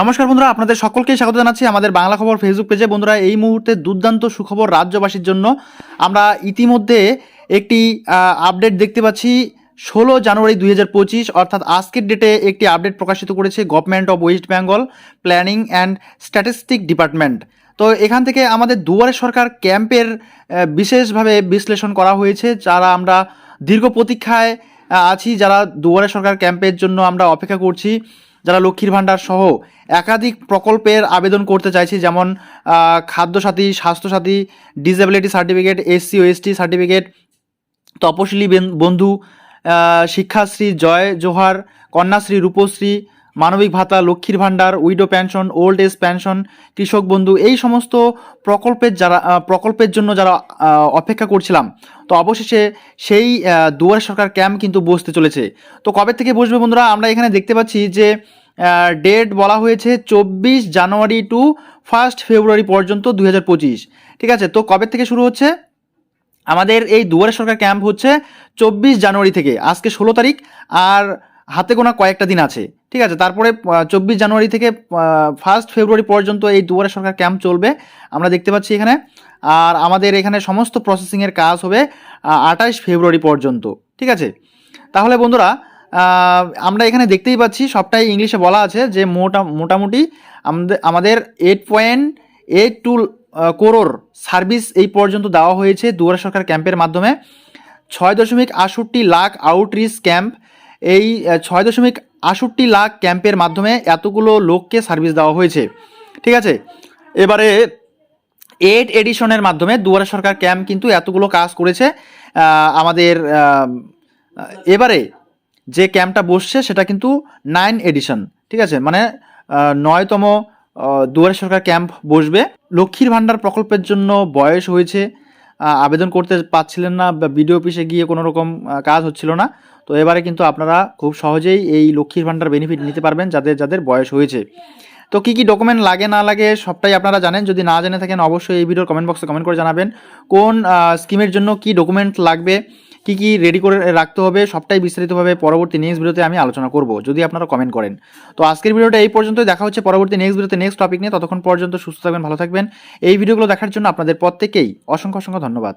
নমস্কার বন্ধুরা, আপনাদের সকলকে স্বাগত জানাচ্ছি আমাদের বাংলা খবর ফেসবুক পেজে বন্ধুরা, এই মুহূর্তে দুর্দান্ত সুখবর রাজ্যবাসীর জন্য আমরা ইতিমধ্যে একটি আপডেট দেখতে পাচ্ছি। ষোলো জানুয়ারি দুই হাজার পঁচিশ, অর্থাৎ আজকের ডেটে একটি আপডেট প্রকাশিত করেছে government of West Bengal planning and statistic department তো এখান থেকে আমাদের দুয়ারে সরকার ক্যাম্পের বিশেষভাবে বিশ্লেষণ করা হয়েছে। যারা আমরা দীর্ঘ প্রতীক্ষায় আছি, যারা দুয়ারে সরকার ক্যাম্পের জন্য আমরা অপেক্ষা করছি যারা লক্ষ্মীর ভাণ্ডার সহ একাধিক প্রকল্পের আবেদন করতে চাইছি, যেমন Khadya Sathi, Swasthya Sathi disability certificate SC ও এসটি সার্টিফিকেট তপশিলি বেন- বন্ধু শিক্ষাশ্রী জয় জোহার, কন্যাশ্রী, রূপশ্রী মানবিক ভাতা, লক্ষ্মীর ভাণ্ডার, widow pension, old age pension, কৃষক বন্ধু, এই সমস্ত প্রকল্পের যারা প্রকল্পের জন্য যারা অপেক্ষা করছিলাম, তো অবশেষে সেই দুয়ারে সরকার ক্যাম্প কিন্তু বসতে চলেছে। তো কবে থেকে বসবে বন্ধুরা? আমরা এখানে দেখতে পাচ্ছি যে ডেট বলা হয়েছে চব্বিশ জানুয়ারি টু ফার্স্ট ফেব্রুয়ারি পর্যন্ত দু হাজার পঁচিশ। ঠিক আছে? তো কবে থেকে শুরু হচ্ছে? আমাদের এই দুয়ারে সরকার ক্যাম্প হচ্ছে চব্বিশ জানুয়ারি থেকে। আজকে ষোলো তারিখ। আর হাতে গোনা কয়েকটা দিন আছে, ঠিক আছে? তারপরে চব্বিশ জানুয়ারি থেকে ফার্স্ট ফেব্রুয়ারি পর্যন্ত এই দুয়ারে সরকার ক্যাম্প চলবে। আমরা দেখতে পাচ্ছি এখানে, আর আমাদের এখানে সমস্ত প্রসেসিংয়ের কাজ হবে আঠাশ ফেব্রুয়ারি পর্যন্ত, ঠিক আছে? তাহলে বন্ধুরা আমরা এখানে দেখতেই পাচ্ছি, সবটাই ইংলিশে বলা আছে যে মোটা, মোটামুটি আমাদের eight point eight two crore service এই পর্যন্ত দেওয়া হয়েছে দুয়ারে সরকার ক্যাম্পের মাধ্যমে। ছয় দশমিক আষট্টি লাখ আউটরিচ ক্যাম্প এই ছয় দশমিক আষট্টি লাখ ক্যাম্পের মাধ্যমে এতগুলো লোককে সার্ভিস দেওয়া হয়েছে। ঠিক আছে? এবারে এইট এডিশনের মাধ্যমে দুয়ারে সরকার ক্যাম্প কিন্তু এতগুলো কাজ করেছে। আমাদের এবারে যে ক্যাম্পটা বসছে সেটা কিন্তু নাইন এডিশন। ঠিক আছে? মানে নয়তম দুয়ারে সরকার ক্যাম্প বসবে। লক্ষ্মীর ভাণ্ডার প্রকল্পের জন্য বয়স হয়েছে আবেদন করতে পারছিলেন না, বা বিডিও অফিসে গিয়ে কোনো রকম কাজ হচ্ছিল না। তো এবারে কিন্তু আপনারা খুব সহজেই এই লক্ষ্মীর ভাণ্ডার বেনিফিট নিতে পারবেন যাদের যাদের বয়স হয়েছে। তো কী কী ডকুমেন্ট লাগে, না লাগে, সবটাই আপনারা জানেন। যদি না জেনে থাকেন, অবশ্যই এই ভিডিওর কমেন্ট বক্সে কমেন্ট করে জানাবেন। কোন স্কিমের জন্য কি ডকুমেন্ট লাগবে? কি কি রেডি করে রাখতে হবে, সবটাই বিস্তারিতভাবে পরবর্তী নেক্সট ভিডিওতে আমি আলোচনা করব, যদি আপনারা কমেন্ট করেন। তো আজকের ভিডিওটা এই পর্যন্তই, দেখা হচ্ছে পরবর্তী নেক্সট ভিডিওতে নেক্সট টপিক নিয়ে, ততক্ষণ পর্যন্ত সুস্থ থাকবেন, ভালো থাকবেন। এই ভিডিওগুলো দেখার জন্য আপনাদের প্রত্যেকেই অসংখ্য অসংখ্য ধন্যবাদ।